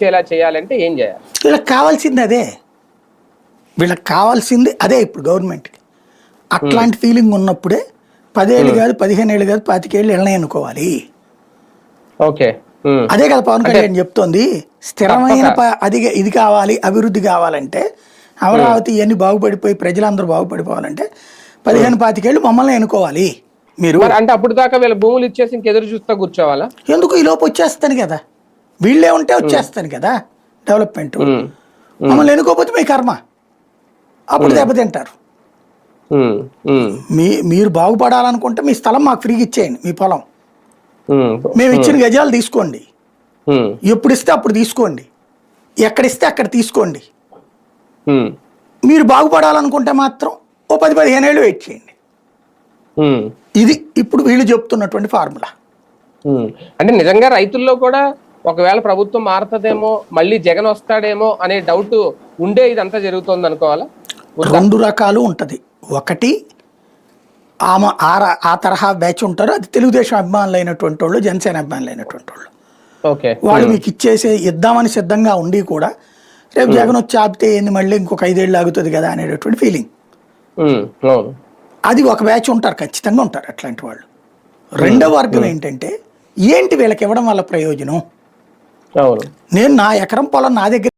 ఇచ్చేలా చేయాలంటే ఏం చేయాలి? వీళ్ళకి కావాల్సింది అదే. వీళ్ళకి కావాల్సింది అదే ఇప్పుడు గవర్నమెంట్కి అట్లాంటి ఫీలింగ్ ఉన్నప్పుడే పదేళ్ళు కాదు పదిహేను ఏళ్ళు కాదు పాతికేళ్ళు ఇళ్ళని ఎన్నుకోవాలి ఓకే. అదే కదా పవన్ కళ్యాణ్ చెప్తోంది స్థిరమైన అది ఇది కావాలి అభివృద్ధి కావాలంటే అమరావతి ఇవన్నీ బాగుపడిపోయి ప్రజలందరూ బాగుపడిపోవాలంటే పదిహేను పాతికేళ్ళు మమ్మల్ని ఎన్నుకోవాలి మీరు. మరి అంటే అప్పుడు దాకా వీళ్ళ భూములు ఇచ్చేసి ఇంకెదురు చూస్తా కూర్చోవాలా? ఎందుకు ఈ లోపు వచ్చేస్తాను కదా? వీళ్ళే ఉంటే వచ్చేస్తాను కదా డెవలప్మెంట్ మమ్మల్ని ఎన్నుకోకపోతే మీ కర్మ. అప్పుడు దెబ్బతింటారు మీ మీరు బాగుపడాలనుకుంటే మీ స్థలం మాకు ఫ్రీగా ఇచ్చేయండి మీ పొలం. మేము. ఇచ్చిన గజాలు తీసుకోండి. ఎప్పుడు ఇస్తే అప్పుడు తీసుకోండి. ఎక్కడ ఇస్తే అక్కడ తీసుకోండి. మీరు బాగుపడాలనుకుంటే మాత్రం ఓ పది పదిహేను ఏళ్ళు వెయిట్ చేయండి. ఇది ఇప్పుడు వీళ్ళు చెప్తున్నటువంటి ఫార్ములా. అంటే నిజంగా రైతుల్లో కూడా ఒకవేళ ప్రభుత్వం మారుతుందేమో మళ్ళీ జగన్ వస్తాడేమో అనే డౌట్ ఉండే ఇదంతా జరుగుతోంది అనుకోవాలా? రెండు రకాలు ఉంటుంది. ఒకటి ఆమె ఆ ఆ తరహా బ్యాచ్ ఉంటారు. అది తెలుగుదేశం అభిమానులు అయినటువంటి వాళ్ళు జనసేన అభిమానులు అయినటువంటి వాళ్ళు. ఓకే. వాళ్ళు మీకు ఇచ్చేసే ఇద్దామని సిద్ధంగా ఉండి కూడా రేపు జగన్ వచ్చి ఆపితే ఏంది మళ్ళీ ఇంకొక ఐదేళ్ళు ఆగుతుంది కదా అనేటటువంటి ఫీలింగ్ అది ఒక బ్యాచ్ ఉంటారు ఖచ్చితంగా ఉంటారు అట్లాంటి వాళ్ళు. రెండవ వర్గం ఏంటంటే ఏంటి వీళ్ళకి ఇవ్వడం వల్ల ప్రయోజనం? నేను నా ఎకరం పొలం నా దగ్గర